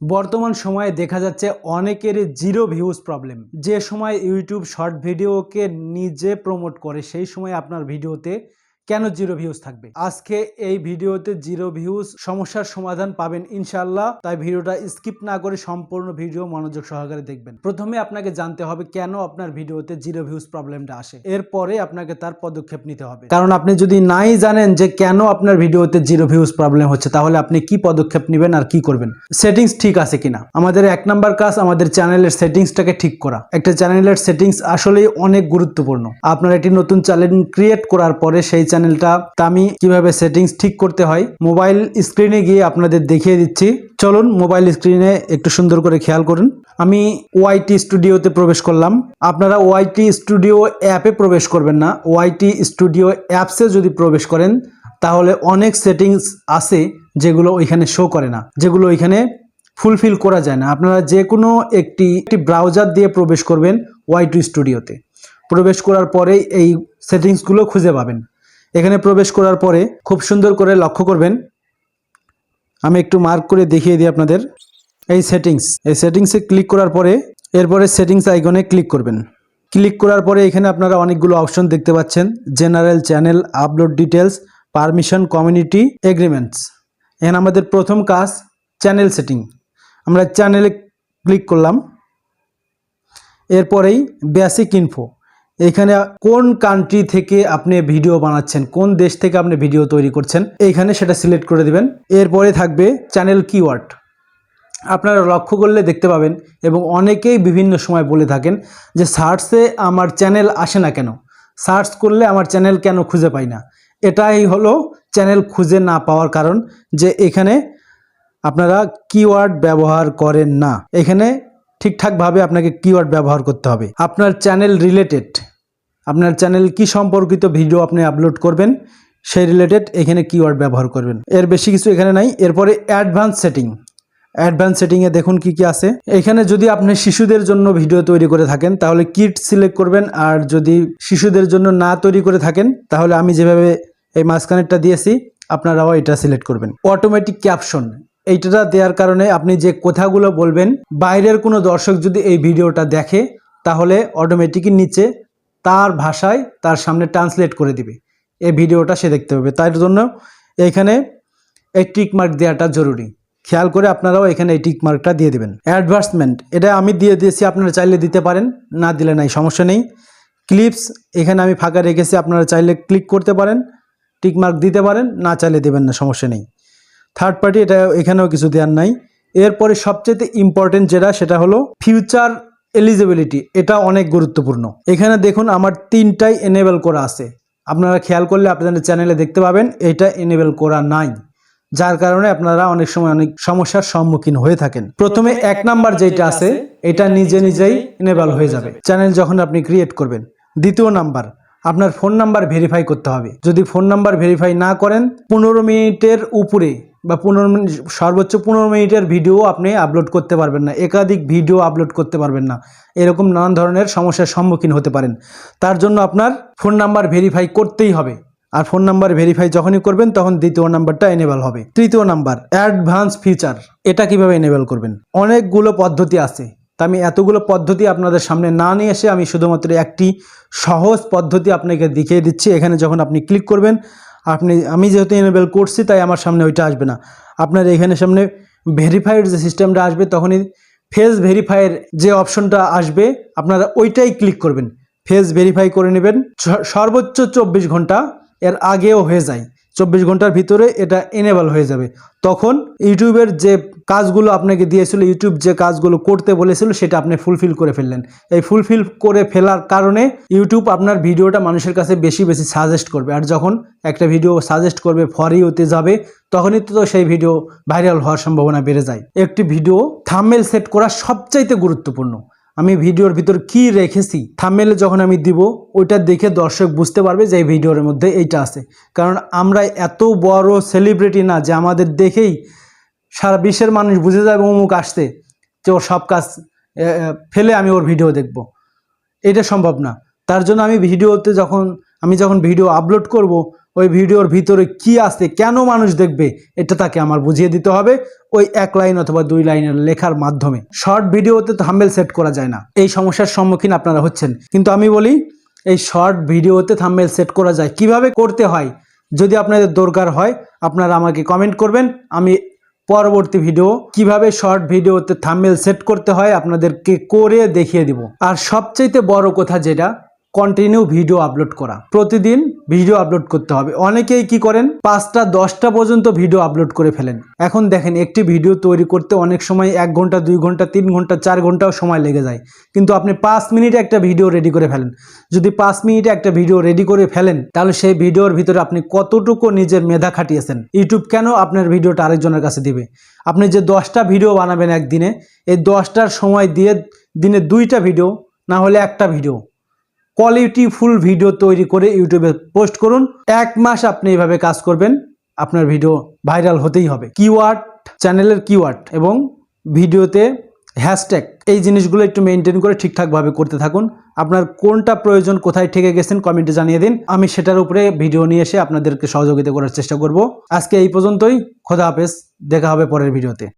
বর্তমান সময়ে দেখা যাচ্ছে অনেকেরই জিরো ভিউজ প্রবলেম যে সময় ইউটিউব শর্ট ভিডিওকে নিজে প্রমোট করে, সেই সময় আপনার ভিডিওতে কেন জিরো ভিউজ থাকবে? আজকে এই ভিডিওতে জিরো ভিউজ সমস্যার সমাধান পাবেন ইনশাল্লাহ তাই ভিডিওটা স্কিপ না করে সম্পূর্ণ ভিডিও মনোযোগ সহকারে দেখবেন। প্রথমে আপনাকে জানতে হবে কেন আপনার ভিডিওতে জিরো ভিউজ প্রবলেমটা আসে। এরপরে আপনাকে তার পদক্ষেপ নিতে হবে। কারণ আপনি যদি নাই জানেন যে কেন আপনার ভিডিওতে জিরো ভিউজ প্রবলেম হচ্ছে, তাহলে আপনি কি পদক্ষেপ নেবেন আর কি করবেন? সেটিংস ঠিক আছে কিনা? আমাদের এক নাম্বার কাজ, আমাদের চ্যানেলের সেটিংসটাকে ঠিক করা। একটা চ্যানেলের সেটিংস আসলেই অনেক গুরুত্বপূর্ণ। আপনার একটি নতুন চ্যানেল ক্রিয়েট করার পরে সেই চ্যানেলটা আমি কীভাবে সেটিংস ঠিক করতে হয় মোবাইল স্ক্রিনে গিয়ে আপনাদের দেখিয়ে দিচ্ছি। চলুন মোবাইল স্ক্রিনে একটু সুন্দর করে খেয়াল করুন। আমি ওয়াইটি স্টুডিওতে প্রবেশ করলাম। আপনারা ওয়াইটি স্টুডিও অ্যাপে প্রবেশ করবেন না। ওয়াইটি স্টুডিও অ্যাপসে যদি প্রবেশ করেন, তাহলে অনেক সেটিংস আছে যেগুলো ওইখানে শো করে না, যেগুলো ওইখানে ফুলফিল করা যায় না। আপনারা যে কোনো একটি একটি ব্রাউজার দিয়ে প্রবেশ করবেন ওয়াইটি স্টুডিওতে। প্রবেশ করার পরেই এই সেটিংসগুলো খুঁজে পাবেন। এখানে প্রবেশ করার পরে খুব সুন্দর করে লক্ষ্য করবেন। আমি একটু মার্ক করে দেখিয়ে দিই আপনাদের। এই সেটিংস এই সেটিংসে ক্লিক করার পরে এরপরে সেটিংস আইকনে ক্লিক করবেন। ক্লিক করার পরে এখানে আপনারা অনেকগুলো অপশন দেখতে পাচ্ছেন। General channel upload details permission community agreements এখানে আমাদের প্রথম কাজ চ্যানেল সেটিং আমরা চ্যানেলে ক্লিক করলাম। এরপরেই বেসিক ইনফো এখানে কোন কান্ট্রি থেকে আপনি ভিডিও বানাচ্ছেন? কোন দেশ থেকে আপনি ভিডিও তৈরি করছেন? এইখানে সেটা সিলেক্ট করে দিবেন। এরপরে থাকবে চ্যানেল কিওয়ার্ড আপনারা লক্ষ্য করলে দেখতে পাবেন এবং অনেকেই বিভিন্ন সময় বলে থাকেন যে সার্চে আমার চ্যানেল আসে না কেন? সার্চ করলে আমার চ্যানেল কেন খুঁজে পাই না? এটাই হলো চ্যানেল খুঁজে না পাওয়ার কারণ যে এখানে আপনারা কিওয়ার্ড ব্যবহার করেন না। এখানে ঠিকঠাকভাবে আপনাকে কিওয়ার্ড ব্যবহার করতে হবে। আপনার চ্যানেল রিলেটেড আপনার চ্যানেল কি সম্পর্কিত ভিডিও আপনি আপলোড করবেন, সেই রিলেটেড এখানে কিওয়ার্ড ব্যবহার করবেন। এর বেশি কিছু এখানে নাই। এরপরে অ্যাডভান্স সেটিং অ্যাডভান্স সেটিংয়ে দেখুন কি কি আছে। এখানে যদি আপনি শিশুদের জন্য ভিডিও তৈরি করে থাকেন, তাহলে কিট সিলেক্ট করবেন। আর যদি শিশুদের জন্য না তৈরি করে থাকেন, তাহলে আমি যেভাবে এই মাঝখানেরটা দিয়েছি, আপনারাও এটা সিলেক্ট করবেন। অটোমেটিক ক্যাপশন এইটা দেওয়ার কারণে আপনি যে কথাগুলো বলবেন, বাইরের কোনো দর্শক যদি এই ভিডিওটা দেখে, তাহলে অটোমেটিকই নিচে তার ভাষায় তার সামনে ট্রান্সলেট করে দিবে। এই ভিডিওটা সে দেখতে পাবে। তার জন্য এখানে এই টিক মার্ক দেওয়াটা জরুরি। খেয়াল করে আপনারাও এখানে এই টিক মার্কটা দিয়ে দেবেন। অ্যাডভার্সমেন্ট এটা আমি দিয়ে দিয়েছি, আপনারা চাইলে দিতে পারেন। না দিলে নাই, সমস্যা নেই। ক্লিপস এখানে আমি ফাঁকা রেখেছি, আপনারা চাইলে ক্লিক করতে পারেন। টিক মার্ক দিতে পারেন, না চাইলে দেবেন না, সমস্যা নেই। থার্ড পার্টি এটা এখানেও কিছু দেওয়ার নাই। এরপরে সবচেয়ে ইম্পর্টেন্ট যেটা, সেটা হলো ফিউচার এলিজিবিলিটি এটা অনেক গুরুত্বপূর্ণ। এখানে দেখুন আমার তিনটাই এনেবেল করা আছে। আপনারা খেয়াল করলে আপনাদের চ্যানেলে দেখতে পাবেন এটা এনেবেল করা নাই যার কারণে আপনারা অনেক সময় অনেক সমস্যার সম্মুখীন হয়ে থাকেন। প্রথমে এক নাম্বার যেটা আছে এটা নিজে নিজেই এনেবেল হয়ে যাবে। চ্যানেল যখন আপনি ক্রিয়েট করবেন দ্বিতীয় নাম্বার আপনার ফোন নাম্বার ভেরিফাই করতে হবে। যদি ফোন নাম্বার ভেরিফাই না করেন পনেরো মিনিটের উপরে বা পনেরো মিনিট, সর্বোচ্চ পনেরো মিনিটের ভিডিও আপনি আপলোড করতে পারবেন না। একাধিক ভিডিও আপলোড করতে পারবেন না। এরকম নানান ধরনের সমস্যার সম্মুখীন হতে পারেন। তার জন্য আপনার ফোন নাম্বার ভেরিফাই করতেই হবে। আর ফোন নাম্বার ভেরিফাই যখনই করবেন, তখন দ্বিতীয় নাম্বারটা এনেবল হবে। তৃতীয় নাম্বার অ্যাডভান্স ফিচার এটা কীভাবে এনেবল করবেন? অনেকগুলো পদ্ধতি আছে। তা আমি এতগুলো পদ্ধতি আপনাদের সামনে না নিয়ে এসে আমি শুধুমাত্র একটি সহজ পদ্ধতি আপনাকে দেখিয়ে দিচ্ছি। এখানে যখন আপনি ক্লিক করবেন আপনি, আমি যেহেতু এনেবেল করছি, তাই আমার সামনে ওইটা আসবে না। আপনার এখানে সামনে ভেরিফাইড যে সিস্টেমটা আসবে, তখনই ফেস ভেরিফাইয়ের যে অপশনটা আসবে, আপনারা ওইটাই ক্লিক করবেন। ফেস ভেরিফাই করে নেবেন। সর্বোচ্চ চব্বিশ ঘণ্টা এর আগেও হয়ে যায়। চব্বিশ ঘণ্টার ভিতরে এটা এনেবল হয়ে যাবে। তখন ইউটিউবের যে কাজগুলো আপনাকে দিয়েছিল ইউটিউব যে কাজগুলো করতে বলেছিল সেটা আপনি ফুলফিল করে ফেললেন। এই ফুলফিল করে ফেলার কারণে ইউটিউব আপনার ভিডিওটা মানুষের কাছে বেশি বেশি সাজেস্ট করবে। আর যখন একটা ভিডিও সাজেস্ট করবে ফর ইউতে যাবে, তখনই তো সেই ভিডিও ভাইরাল হওয়ার সম্ভাবনা বেড়ে যায়। একটি ভিডিও থাম্বনেল সেট করা সবচাইতে গুরুত্বপূর্ণ। আমি ভিডিওর ভিতর কি রেখেছি থাম্বনেলে যখন আমি দিব, ওইটা দেখে দর্শক বুঝতে পারবে যে এই ভিডিওর মধ্যে এইটা আছে। কারণ আমরা এত বড় সেলিব্রিটি না যে আমাদের দেখেই সারা বিশ্বের মানুষ বুঝে যাবে অমুক আসতে যে ওর সব কাজ ফেলে আমি ওর ভিডিও দেখব। এটা সম্ভব না। তার জন্য আমি ভিডিওতে যখন, আমি যখন ভিডিও আপলোড করব, ওই ভিডিওর ভিতরে কি আছে কেন মানুষ দেখবে, এটা তাকে আমার বুঝিয়ে দিতে হবে ওই এক লাইন অথবা দুই লাইনের লেখার মাধ্যমে। শর্ট ভিডিওতে তো থাম্বেল সেট করা যায় না। এই সমস্যার সম্মুখীন আপনারা হচ্ছেন। কিন্তু আমি বলি, এই শর্ট ভিডিওতে থাম্বেল সেট করা যায়। কীভাবে করতে হয়? যদি আপনাদের দরকার হয়, আপনারা আমাকে কমেন্ট করবেন। আমি পরবর্তী ভিডিও কীভাবে শর্ট ভিডিওতে থাম্বেল সেট করতে হয় আপনাদেরকে করে দেখিয়ে দিব। আর সবচাইতে বড় কথা যেটা কন্টিনিউ ভিডিও আপলোড করা। প্রতিদিন ভিডিও আপলোড করতে হবে। অনেকেই কি করেন? পাঁচটা, দশটা পর্যন্ত ভিডিও আপলোড করে ফেলেন। এখন দেখেন, একটি ভিডিও তৈরি করতে অনেক সময় এক ঘণ্টা, দুই ঘণ্টা, তিন ঘণ্টা, চার ঘন্টাও সময় লেগে যায়। কিন্তু আপনি পাঁচ মিনিটে একটা ভিডিও রেডি করে ফেলেন। যদি পাঁচ মিনিটে একটা ভিডিও রেডি করে ফেলেন, তাহলে সেই ভিডিওর ভিতরে আপনি কতটুকু নিজের মেধা খাটিয়েছেন? ইউটিউব কেন আপনার ভিডিওটা আরেকজনের কাছে দিবে? আপনি যে দশটা ভিডিও বানাবেন একদিনে, এই দশটার সময় দিয়ে দিনে দুইটা ভিডিও না হলে একটা ভিডিও কোয়ালিটি ফুল ভিডিও তৈরি করে ইউটিউবে পোস্ট করুন। এক মাস আপনি এইভাবে কাজ করবেন, আপনার ভিডিও ভাইরাল হতেই হবে। কিওয়ার্ড চ্যানেলের কিওয়ার্ড এবং ভিডিওতে হ্যাশট্যাগ এই জিনিসগুলো একটু মেনটেন করে ঠিকঠাকভাবে করতে থাকুন। আপনার কোনটা প্রয়োজন, কোথায় ঠেকে গেছেন কমেন্টে জানিয়ে দিন। আমি সেটার উপরে ভিডিও নিয়ে এসে আপনাদেরকে সহযোগিতা করার চেষ্টা করব। আজকে এই পর্যন্তই, খোদা হাফেজ, দেখা হবে পরের ভিডিওতে